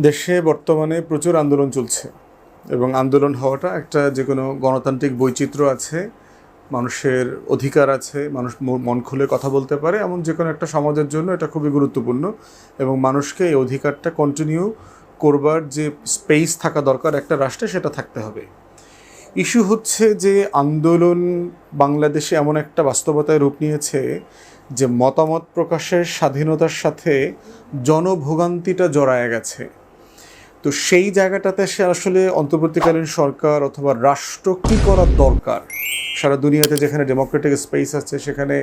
দেশে বর্তমানে প্রচুর আন্দোলন চলছে এবং আন্দোলন হওয়াটা একটা যে কোনো গণতান্ত্রিক বৈচিত্র্য আছে, মানুষের অধিকার আছে, মানুষ মন খুলে কথা বলতে পারে, এমন যে কোনো একটা সমাজের জন্য এটা খুবই গুরুত্বপূর্ণ এবং মানুষকে এই অধিকারটা কন্টিনিউ করবার যে স্পেস থাকা দরকার একটা রাষ্ট্রে সেটা থাকতে হবে। ইস্যু হচ্ছে যে আন্দোলন বাংলাদেশে এমন একটা বাস্তবতায় রূপ নিয়েছে যে মতামত প্রকাশের স্বাধীনতার সাথে জনভোগান্তিটা জড়ায় গেছে। তো সেই জায়গাটাতে সে আসলে অন্তর্বর্তীকালীন সরকার অথবা রাষ্ট্র কী করার দরকার? সারা দুনিয়াতে যেখানে ডেমোক্রেটিক স্পেস আছে, সেখানে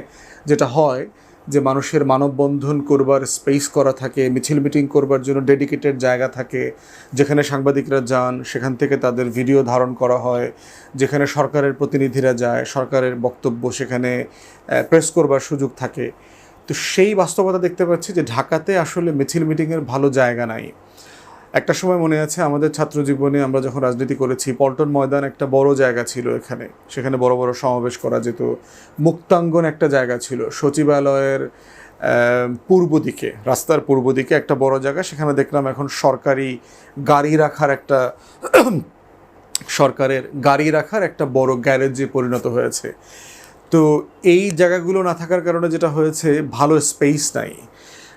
যেটা হয় যে মানুষের মানববন্ধন করবার স্পেস করা থাকে, মিছিল মিটিং করবার জন্য ডেডিকেটেড জায়গা থাকে, যেখানে সাংবাদিকরা যান, সেখান থেকে তাদের ভিডিও ধারণ করা হয়, যেখানে সরকারের প্রতিনিধিরা যায়, সরকারের বক্তব্য সেখানে প্রেস করবার সুযোগ থাকে। তো সেই বাস্তবতা দেখতে পাচ্ছি যে ঢাকাতে আসলে মিছিল মিটিংয়ের ভালো জায়গা নাই। একটা সময় মনে আছে, আমাদের ছাত্র জীবনে আমরা যখন রাজনীতি করেছি, পল্টন ময়দান একটা বড় জায়গা ছিল এখানে। সেখানে বড় বড় সমাবেশ করা যেত। মুক্তাঙ্গন একটা জায়গা ছিল, সচিবালয়ের পূর্ব দিকে, রাস্তার পূর্ব দিকে একটা বড় জায়গা। সেখানে দেখলাম এখন সরকারি গাড়ি রাখার একটা, সরকারের গাড়ি রাখার একটা বড় গ্যারেজে পরিণত হয়েছে। তো এই জায়গাগুলো না থাকার কারণে যেটা হয়েছে, ভালো স্পেস নাই।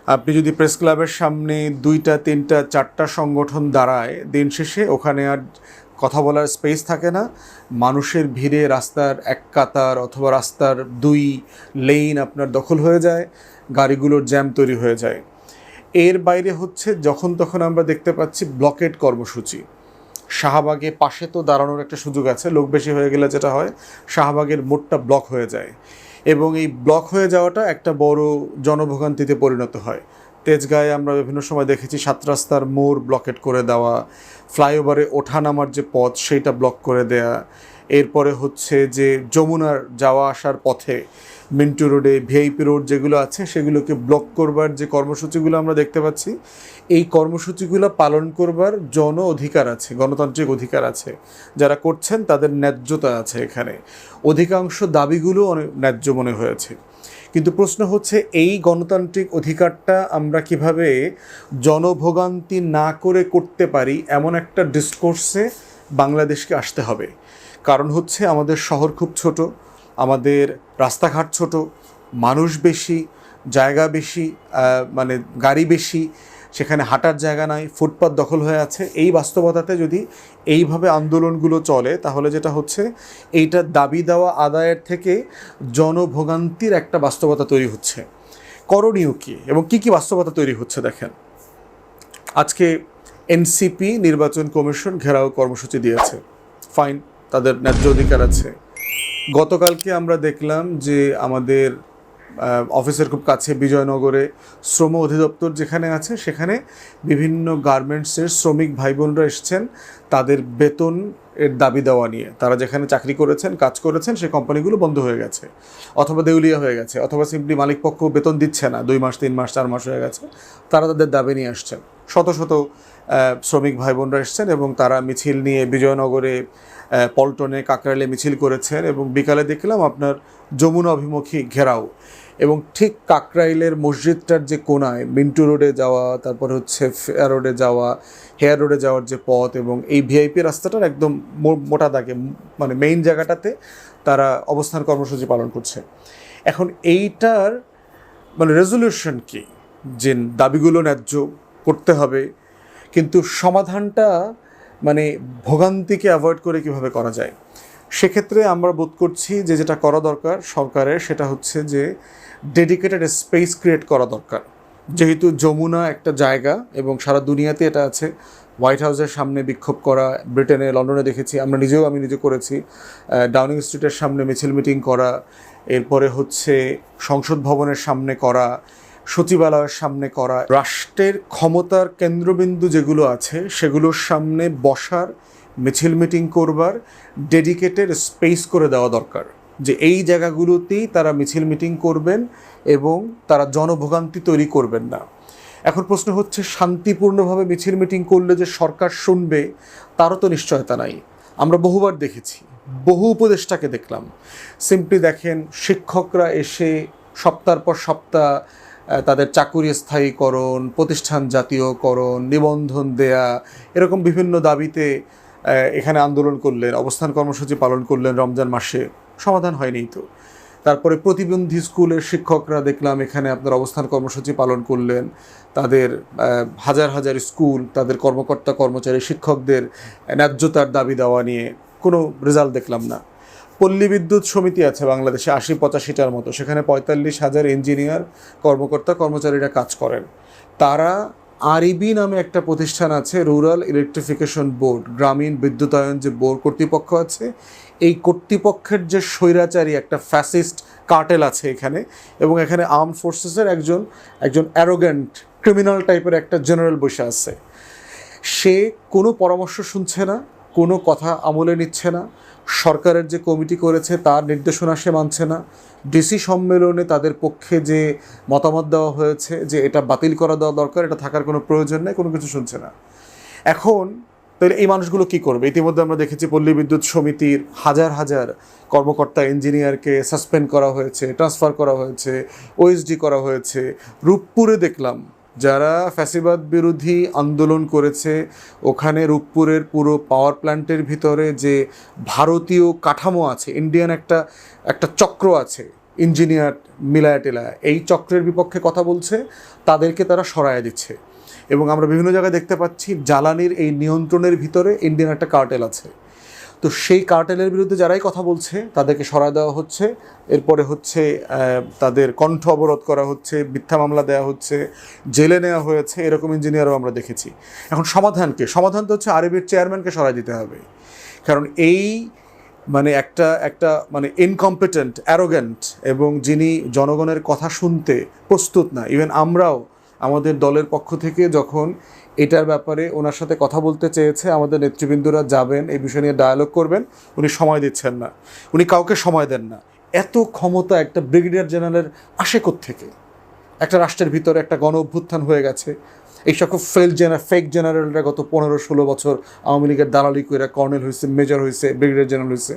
আপনি যদি প্রেস ক্লাবের সামনে দুইটা, তিনটা, চারটা সংগঠন দাঁড়ায় দিন শেষে, ওখানে আর কথা বলার স্পেস থাকে না। মানুষের ভিড়ে রাস্তার এক কাতার অথবা রাস্তার দুই লেন আপনার দখল হয়ে যায়, গাড়িগুলোর জ্যাম তৈরি হয়ে যায়। এর বাইরে হচ্ছে যখন তখন আমরা দেখতে পাচ্ছি ব্লকেট কর্মসূচি। শাহবাগে পাশে তো দাঁড়ানোর একটা সুযোগ আছে, লোক বেশি হয়ে গেলে যেটা হয়, শাহবাগের মোড়টা ব্লক হয়ে যায়। এবং এই ব্লক হয়ে যাওয়াটা একটা বড় জনভোগান্তিতে পরিণত হয়। তেজগাঁয়ে আমরা বিভিন্ন সময় দেখেছি সাত রাস্তার মোড় ব্লকেট করে দেওয়া, ফ্লাইওভারে ওঠা নামার যে পথ সেইটা ব্লক করে দেয়া। এরপরে হচ্ছে যে যমুনার যাওয়া আসার পথে মিন্টু রোডে, ভিআইপি রোড যেগুলো আছে, সেগুলোকে ব্লক করবার যে কর্মসূচিগুলো আমরা দেখতে পাচ্ছি, এই কর্মসূচিগুলো পালন করবার জন অধিকার আছে, গণতান্ত্রিক অধিকার আছে। যারা করছেন, তাদের ন্যায্যতা আছে এখানে। অধিকাংশ দাবিগুলো অনেক ন্যায্য মনে হয়েছে। কিন্তু প্রশ্ন হচ্ছে, এই গণতান্ত্রিক অধিকারটা আমরা কীভাবে জনভোগান্তি না করে করতে পারি, এমন একটা ডিসকোর্সে বাংলাদেশকে আসতে হবে। কারণ হচ্ছে, আমাদের শহর খুব ছোট। আমাদের রাস্তাঘাট ছোট, মানুষ বেশি, জায়গা বেশি মানে গাড়ি বেশি, সেখানে হাঁটার জায়গা নাই, ফুটপাত দখল হয়ে আছে। এই বাস্তবতাতে যদি এইভাবে আন্দোলনগুলো চলে, তাহলে যেটা হচ্ছে এইটার দাবি দেওয়া আদায়ের থেকে জনভোগান্তির একটা বাস্তবতা তৈরি হচ্ছে। করণীয় কী এবং কী কী বাস্তবতা তৈরি হচ্ছে দেখেন। আজকে এনসিপি নির্বাচন কমিশন, ঘেরাও কর্মসূচি দিয়েছে। ফাইন তাদের ন্যায্য অধিকার আছে। গতকালকে আমরা দেখলাম যে আমাদের অফিসের খুব কাছে বিজয়নগরে শ্রম অধিদপ্তর যেখানে আছে, সেখানে বিভিন্ন গার্মেন্টসের শ্রমিক ভাই বোনরা এসছেন তাদের বেতন এর দাবি দেওয়া নিয়ে। তারা যেখানে চাকরি করেছেন, কাজ করেছেন, সেই কোম্পানিগুলো বন্ধ হয়ে গেছে। অথবা দেউলিয়া হয়ে গেছে, অথবা সিম্পলি মালিকপক্ষ বেতন দিচ্ছে না, দুই মাস, তিন মাস, চার মাস হয়ে গেছে, তারা তাদের দাবি নিয়ে আসছেন। শত শত শ্রমিক ভাই বোনরা এসছেন এবং তারা মিছিল নিয়ে বিজয়নগরে পল্টনে কাকরাইলে মিছিল করেছেন এবং বিকালে দেখলাম আপনার যমুনা অভিমুখী ঘেরাও এবং ঠিক কাকরাইলের মসজিদটার যে কোনায় মিন্টু রোডে যাওয়া, তারপর হচ্ছে ফেয়ার রোডে যাওয়া হেয়ার রোডে যাওয়ার যে পথ এবং এই ভিআইপি রাস্তাটার একদম মোটা দাগে মানে মেইন জায়গাটাতে তারা অবস্থান কর্মসূচি পালন করছে। এখন এইটার মানে রেজলিউশন কি? যে দাবিগুলো ন্যায্য করতে হবে। কিন্তু সমাধানটা মানে ভোগান্তিকে অ্যাভয়েড করে কীভাবে করা যায়? সেক্ষেত্রে আমরা বোধ করছি যে যেটা করা দরকার সরকারের সেটা হচ্ছে যে ডেডিকেটেড স্পেস ক্রিয়েট করা দরকার। যেহেতু যমুনা একটা জায়গা এবং সারা দুনিয়াতে এটা আছে। হোয়াইট হাউসের সামনে বিক্ষোভ করা ব্রিটেনে লন্ডনে দেখেছি, আমরা নিজেও আমি নিজে করেছি। ডাউনিং স্ট্রিটের সামনে মিছিল মিটিং করা, এরপরে হচ্ছে সংসদ ভবনের সামনে করা সচিবালয়ের সামনে করা। রাষ্ট্রের ক্ষমতার কেন্দ্রবিন্দু যেগুলো আছে, সেগুলোর সামনে বসার, মিছিল মিটিং করবার, ডেডিকেটেড স্পেস করে দেওয়া দরকার। যে এই জায়গাগুলোতেই তারা মিছিল মিটিং করবেন এবং তারা জনভোগান্তি তৈরি করবেন না। এখন প্রশ্ন হচ্ছে, শান্তিপূর্ণভাবে মিছিল মিটিং করলে যে সরকার শুনবে, তারও তো নিশ্চয়তা নাই। আমরা বহুবার দেখেছি, বহু উপদেষ্টাকে দেখলাম। সিম্পলি দেখেন, শিক্ষকরা এসে সপ্তাহ পর সপ্তাহ তাদের চাকুরি স্থায়ীকরণ প্রতিষ্ঠান জাতীয়করণ নিবন্ধন দেয়া, এরকম বিভিন্ন দাবিতে এখানে আন্দোলন করলেন, অবস্থান কর্মসূচি পালন করলেন রমজান মাসে। সমাধান হয়নি তো। তারপরে প্রতিবন্ধী স্কুলের শিক্ষকরা দেখলাম এখানে আপনার অবস্থান কর্মসূচি পালন করলেন। তাদের হাজার হাজার স্কুল, তাদের কর্মকর্তা কর্মচারী, শিক্ষকদের ন্যায্যতার দাবি দেওয়া নিয়ে কোনো রেজাল্ট দেখলাম না। পল্লী বিদ্যুৎ সমিতি আছে বাংলাদেশে, আশি পঁচাশিটার মতো। সেখানে পঁয়তাল্লিশ হাজার ইঞ্জিনিয়ার, কর্মকর্তা, কর্মচারীরা কাজ করেন। তারা আরইবি নামে একটা প্রতিষ্ঠান আছে রুরাল ইলেকট্রিফিকেশন বোর্ড গ্রামীণ বিদ্যুতায়ন যে বোর্ড কর্তৃপক্ষ আছে, এই কর্তৃপক্ষের যে স্বৈরাচারী একটা ফ্যাসিস্ট কার্টেল আছে এখানে, এবং এখানে আর্ম ফোর্সেসের একজন একজন অ্যারোগ্যান্ট ক্রিমিনাল টাইপের একটা জেনারেল বসে আছে। সে কোনো পরামর্শ শুনছে না কোনো কথা আমলে নিচ্ছে না। সরকারের যে কমিটি করেছে, তার নির্দেশনা সে মানছে না। ডিসি সম্মেলনে তাদের পক্ষে যে মতামত দেওয়া হয়েছে, যে এটা বাতিল করা দেওয়া দরকার, এটা থাকার কোনো প্রয়োজন নেই, কোনো কিছু শুনছে না। এখন তাহলে এই মানুষগুলো কি করবে? ইতিমধ্যে আমরা দেখেছি পল্লী বিদ্যুৎ সমিতির হাজার হাজার কর্মকর্তা, ইঞ্জিনিয়ারকে সাসপেন্ড করা হয়েছে, ট্রান্সফার করা হয়েছে ওএসডি করা হয়েছে। রূপপুরে দেখলাম যারা ফ্যাসিবাদ বিরোধী আন্দোলন করেছে, ওখানে রূপপুরের পুরো পাওয়ার প্ল্যান্টের ভিতরে যে ভারতীয় কাঠামো আছে ইন্ডিয়ান একটা একটা চক্র আছে ইঞ্জিনিয়ার মিলায়া টিলায়া এই চক্রের বিপক্ষে কথা বলছে, তাদেরকে তারা সরায় দিচ্ছে। এবং আমরা বিভিন্ন জায়গায় দেখতে পাচ্ছি, জ্বালানির এই নিয়ন্ত্রণের ভিতরে ইন্ডিয়ান একটা কার্টেল আছে। তো সেই কার্টেলের বিরুদ্ধে যারাই কথা বলছে, তাদেরকে সরায় দেওয়া হচ্ছে। এরপরে হচ্ছে তাদের কণ্ঠ অবরোধ করা হচ্ছে, মিথ্যা মামলা দেওয়া হচ্ছে, জেলে নেওয়া হয়েছে, এরকম ইঞ্জিনিয়ারও আমরা দেখেছি। এখন সমাধানকে সমাধান তো হচ্ছে আরবির চেয়ারম্যানকে সরাই দিতে হবে। কারণ এই মানে একটা একটা মানে ইনকম্পিটেন্ট অ্যারোগ্যান্ট এবং যিনি জনগণের কথা শুনতে প্রস্তুত না ইভেন আমরাও আমাদের দলের পক্ষ থেকে যখন এটার ব্যাপারে ওনার সাথে কথা বলতে চেয়েছে, আমাদের নেতৃবৃন্দরা যাবেন, এই বিষয় নিয়ে ডায়ালগ করবেন, উনি সময় দিচ্ছেন না। উনি কাউকে সময় দেন না। এত ক্ষমতা একটা ব্রিগেডিয়ার জেনারেলের আসে থেকে একটা রাষ্ট্রের ভিতরে একটা গণ অভ্যুত্থান হয়ে গেছে। এই সকল ফেল জেনার ফেক জেনারেলরা গত পনেরো ষোলো বছর আওয়ামী লীগের দালালি করে কর্নেল হয়েছে মেজর হয়েছে ব্রিগেডিয়ার জেনারেল হয়েছে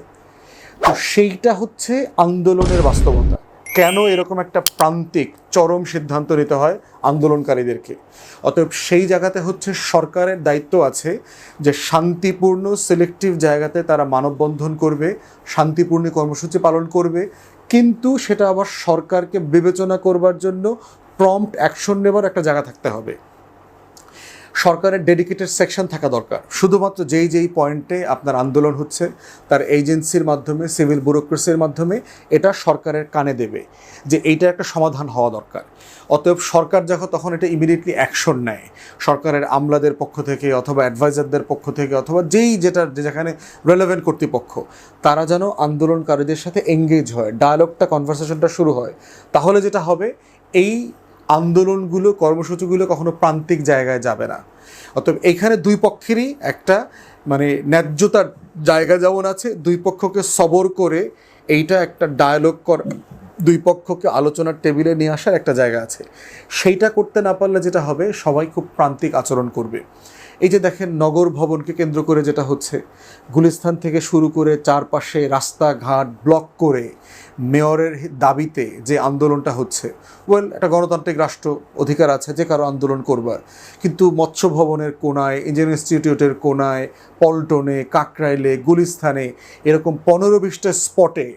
তো সেইটা হচ্ছে আন্দোলনের বাস্তবতা। কেন এরকম একটা প্রান্তিক, চরম সিদ্ধান্ত নিতে হয় আন্দোলনকারীদেরকে? অতএব সেই জায়গাতে হচ্ছে সরকারের দায়িত্ব আছে যে শান্তিপূর্ণ সিলেক্টিভ জায়গাতে তারা মানববন্ধন করবে, শান্তিপূর্ণ কর্মসূচি পালন করবে। কিন্তু সেটা আবার সরকারকে বিবেচনা করবার জন্য প্রম্পট অ্যাকশন নেবার একটা জায়গা থাকতে হবে। সরকারের ডেডিকেটেড সেকশন থাকা দরকার। শুধুমাত্র যেই যেই পয়েন্টে আপনার আন্দোলন হচ্ছে, তার এজেন্সির মাধ্যমে সিভিল ব্যুরোক্রেসির মাধ্যমে, এটা সরকারের কানে দেবে যে এইটা একটা সমাধান হওয়া দরকার। অতএব সরকার যখন, তখন এটা ইমিডিয়েটলি অ্যাকশন নেয়। সরকারের আমলাদের পক্ষ থেকে অথবা অ্যাডভাইজারদের পক্ষ থেকে অথবা যেই যেটা, যেখানে রেলেভেন্ট কর্তৃপক্ষ, তারা যেন আন্দোলনকারীদের সাথে এঙ্গেজ হয় ডায়ালগটা কনভারসেশনটা শুরু হয়। তাহলে যেটা হবে, এই আন্দোলনগুলো, কর্মসূচিগুলো কখনো প্রান্তিক জায়গায় যাবে না। অতএব এখানে দুই পক্ষেরই একটা মানে ন্যায্যতার জায়গা যেমন আছে, দুই পক্ষকে সবর করে এইটা একটা ডায়ালগ কর, দুই পক্ষকে আলোচনার টেবিলে নিয়ে আসার একটা জায়গা আছে। সেইটা করতে না পারলে যেটা হবে, সবাই খুব প্রান্তিক আচরণ করবে। এই যে দেখেন নগর ভবনকে কেন্দ্র করে যেটা হচ্ছে, গুলিস্তান থেকে শুরু করে চারপাশে রাস্তাঘাট ব্লক করে মেয়রের দাবিতে যে আন্দোলনটা হচ্ছে ওয়েল একটা গণতান্ত্রিক রাষ্ট্র অধিকার আছে যে কারও আন্দোলন করবার, কিন্তু মৎস্য ভবনের কোনায়, ইঞ্জিনিয়ার ইনস্টিটিউটের কোনায়, পল্টনে, কাকরাইলে গুলিস্থানে এরকম পনেরো বিশটা স্পটে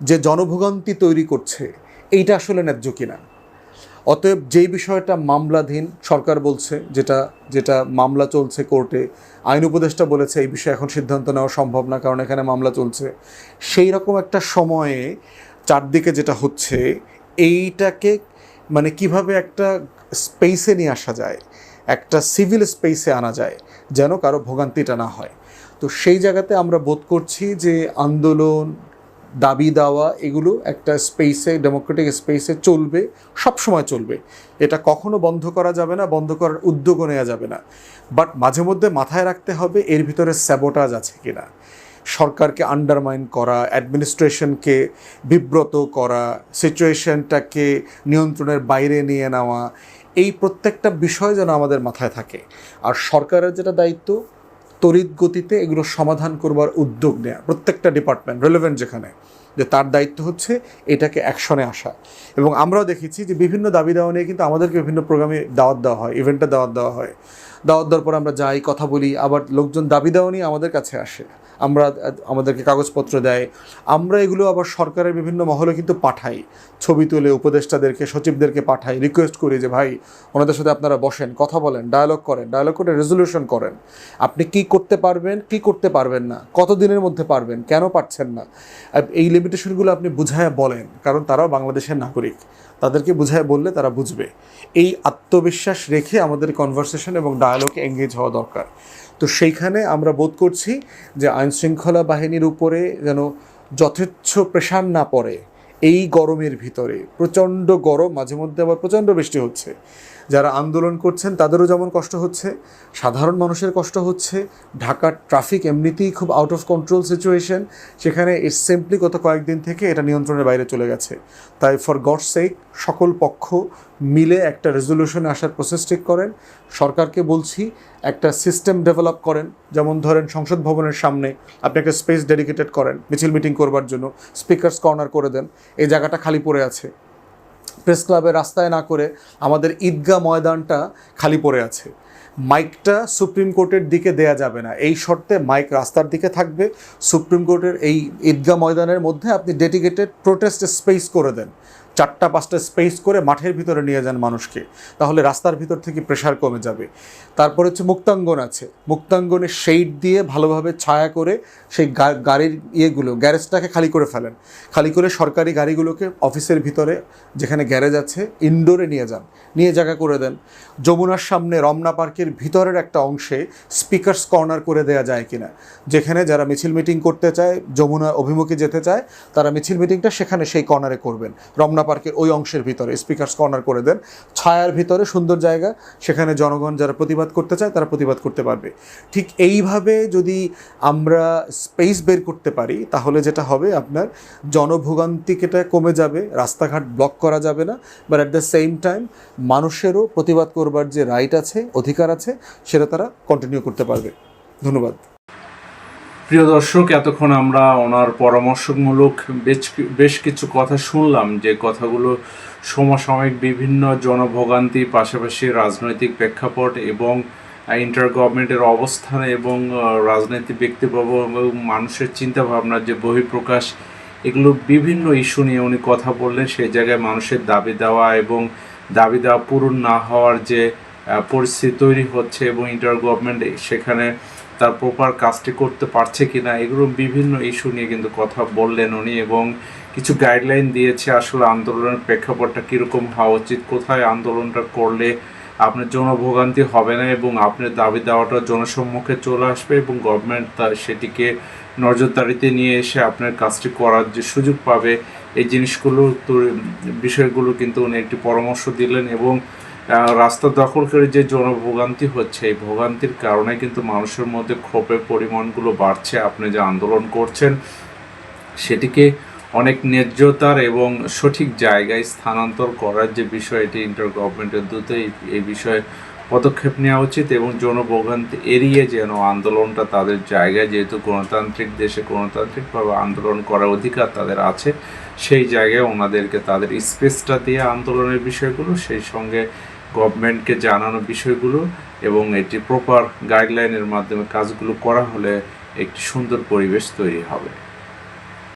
যে জনভোগান্তি তৈরি করছে, এইটা আসলে ন্যায্য কিনা? অতএব যেই বিষয়টা মামলাধীন সরকার বলছে, যেটা যেটা মামলা চলছে কোর্টে, আইন উপদেষ্টা বলেছে এই বিষয়ে এখন সিদ্ধান্ত নেওয়া সম্ভব না, কারণ এখানে মামলা চলছে। সেই রকম একটা সময়ে চারদিকে যেটা হচ্ছে, এইটাকে মানে কীভাবে একটা স্পেসে নিয়ে আসা যায়, একটা সিভিল স্পেসে আনা যায়, যেন কারও ভোগান্তিটা না হয়। তো সেই জায়গাতে আমরা বোধ করছি যে আন্দোলন দাবি দেওয়া, এগুলো একটা স্পেসে ডেমোক্রেটিক স্পেসে চলবে সব সময় চলবে। এটা কখনো বন্ধ করা যাবে না, বন্ধ করার উদ্যোগও নেওয়া যাবে না। বাট মাঝে মধ্যে মাথায় রাখতে হবে, এর ভিতরে স্যাবোটাজ আছে কিনা। সরকারকে আন্ডারমাইন করা অ্যাডমিনিস্ট্রেশনকে বিব্রত করা সিচুয়েশনটাকে নিয়ন্ত্রণের বাইরে নিয়ে নেওয়া, এই প্রত্যেকটা বিষয় যেন আমাদের মাথায় থাকে। আর সরকারের যেটা দায়িত্ব তড়িৎ গতিতে এগুলো সমাধান করবার উদ্যোগ নেয়া, প্রত্যেকটা ডিপার্টমেন্ট রেলেভেন্ট যেখানে, যে তার দায়িত্ব হচ্ছে এটাকে অ্যাকশনে আসা। এবং আমরাও দেখেছি যে বিভিন্ন দাবি দেওয়া নিয়ে কিন্তু আমাদেরকে বিভিন্ন প্রোগ্রামে দাওয়াত দেওয়া হয় ইভেন্টে দাওয়াত দেওয়া হয়। দাওয়াত দেওয়ার পর আমরা যাই, কথা বলি, আবার লোকজন দাবি দেওয়া নিয়ে আমাদের কাছে আসে। আমরা, আমাদেরকে কাগজপত্র দেয়। আমরা এগুলো আবার সরকারের বিভিন্ন মহলে কিন্তু পাঠাই। ছবি তুলে উপদেষ্টাদেরকে, সচিবদেরকে পাঠাই রিকোয়েস্ট করি যে, ভাই, ওনাদের সাথে আপনারা বসেন, কথা বলেন ডায়ালগ করেন ডায়ালগ করে রেজলিউশন করেন। আপনি কি করতে পারবেন, কি করতে পারবেন না কত দিনের মধ্যে পারবেন, কেন পারছেন না? এই লিমিটেশনগুলো আপনি বুঝায় বলেন, কারণ তারাও বাংলাদেশের নাগরিক। তাদেরকে বুঝায় বললে তারা বুঝবে। এই আত্মবিশ্বাস রেখে আমাদের কনভারসেশন এবং ডায়ালগে এঙ্গেজ হওয়া দরকার। তো সেইখানে আমরা বোধ করছি যে আইন শৃঙ্খলা বাহিনীর উপরে যেন যথেচ্ছ প্রেশার না পড়ে এই গরমের ভিতরে। প্রচণ্ড গরম মাঝে মধ্যে আবার প্রচণ্ড বৃষ্টি হচ্ছে। যারা আন্দোলন করছেন, তাদেরও যেমন কষ্ট হচ্ছে, সাধারণ মানুষের কষ্ট হচ্ছে, ঢাকার ট্রাফিক এমনিতেই খুব আউট অফ কন্ট্রোল সিচুয়েশন সেখানে সিম্পলি গত কয়েকদিন থেকে এটা নিয়ন্ত্রণের বাইরে চলে গেছে। তাই ফর গড সেক সকল পক্ষ মিলে একটা রেজলিউশনে আসার প্রসেস ঠিক করেন। সরকারকে বলছি, একটা সিস্টেম ডেভেলপ করেন। যেমন ধরেন সংসদ ভবনের সামনে আপনি একটা স্পেস ডেডিকেটেড করেন, মিছিল মিটিং করবার জন্য স্পিকার্স কর্নার করে দেন। এই জায়গাটা খালি পড়ে আছে। প্রেস ক্লাবের রাস্তায় না করে আমাদের ঈদগাহ ময়দানটা খালি পড়ে আছে। মাইকটা সুপ্রিম কোর্টের দিকে দেয়া যাবে না। এই শর্তে মাইক রাস্তার দিকে থাকবে। সুপ্রিম কোর্টের এই ঈদগাহ ময়দানের মধ্যে আপনি ডেডিকেটেড প্রোটেস্ট স্পেস করে দেন। চারটা, পাঁচটা স্পেস করে মাঠের ভিতরে নিয়ে যান মানুষকে। তাহলে রাস্তার ভিতর থেকে প্রেশার কমে যাবে। তারপর হচ্ছে মুক্তাঙ্গন আছে। মুক্তাঙ্গনের শেড দিয়ে ভালোভাবে ছায়া করে সেই গাড়ির ইয়েগুলো গ্যারেজটাকে খালি করে ফেলেন। খালি করে সরকারি গাড়িগুলোকে অফিসের ভিতরে যেখানে গ্যারেজ আছে ইনডোরে নিয়ে যান। নিয়ে জায়গা করে দেন। যমুনার সামনে রমনা পার্কের ভিতরের একটা অংশে স্পিকার্স কর্নার করে দেওয়া যায় কিনা। যেখানে যারা মিছিল মিটিং করতে চায়, যমুনা অভিমুখে যেতে চায়, তারা মিছিল মিটিংটা সেখানে সেই কর্নারে করবেন। রমনা পার্কের ওই অংশের ভিতরে স্পিকার্স কর্নার করে দেন। ছায়ার ভিতরে সুন্দর জায়গা, সেখানে জনগণ যারা প্রতিবাদ করতে চায়, তারা প্রতিবাদ করতে পারবে। ঠিক এইভাবে যদি আমরা স্পেস বের করতে পারি, তাহলে যেটা হবে আপনার জনভোগান্তিকেটা কমে যাবে, রাস্তাঘাট ব্লক করা যাবে না but at the same time মানুষেরও প্রতিবাদ করবার যে রাইট আছে, অধিকার আছে, সেটা তারা কন্টিনিউ করতে পারবে। ধন্যবাদ। প্রিয় দর্শক, এতক্ষণ আমরা ওনার পরামর্শমূলক বেশ বেশ কিছু কথা শুনলাম, যে কথাগুলো সমসাময়িক বিভিন্ন জনভোগান্তি, পাশাপাশি রাজনৈতিক প্রেক্ষাপট এবং ইন্টার গভর্নমেন্টের অবস্থান এবং রাজনৈতিক ব্যক্তিবর্গ এবং মানুষের চিন্তাভাবনার যে বহিঃপ্রকাশ, এগুলো বিভিন্ন ইস্যু নিয়ে উনি কথা বললেন। সেই জায়গায় মানুষের দাবি দেওয়া এবং দাবি দেওয়া পূরণ না হওয়ার যে পরিস্থিতি তৈরি হচ্ছে এবং ইন্টার গভর্নমেন্ট সেখানে তার প্রপার কাজটি করতে পারছে কি না এগুলো বিভিন্ন ইস্যু নিয়ে কিন্তু কথা বললেন উনি এবং কিছু গাইডলাইন দিয়েছে আসলে আন্দোলনের প্রেক্ষাপটটা কীরকম হওয়া উচিত, কোথায় আন্দোলনটা করলে আপনার জনভোগান্তি হবে না এবং আপনার দাবি দেওয়াটা জনসম্মুখে চলে আসবে এবং গভর্নমেন্ট তার সেটিকে নজরদারিতে নিয়ে এসে আপনার কাজটি করার যে সুযোগ পাবে, এই জিনিসগুলো বিষয়গুলো কিন্তু উনি একটি পরামর্শ দিলেন এবং রাস্তা দখলকারী যে জনভোগান্তি হচ্ছে, এই ভোগান্তির কারণে কিন্তু মানুষের মধ্যে ক্ষোভের পরিমাণগুলো বাড়ছে। আপনি যে আন্দোলন করছেন, সেটিকে অনেক ন্যায্যতার এবং সঠিক জায়গায় স্থানান্তর করার যে বিষয়, এটি ইন্টার গভর্নমেন্টের দ্রুত এই বিষয়ে পদক্ষেপ নেওয়া উচিত এবং জনভোগান্তি এড়িয়ে যেন আন্দোলনটা তাদের জায়গায়, যেহেতু গণতান্ত্রিক দেশে গণতান্ত্রিকভাবে আন্দোলন করার অধিকার তাদের আছে, সেই জায়গায় ওনাদেরকে তাদের স্পেসটা দিয়ে আন্দোলনের বিষয়গুলো, সেই সঙ্গে গভর্নমেন্টকে জানানো বিষয়গুলো এবং এটি প্রপার গাইডলাইনের মাধ্যমে কাজগুলো করা হলে একটি সুন্দর পরিবেশ তৈরি হবে।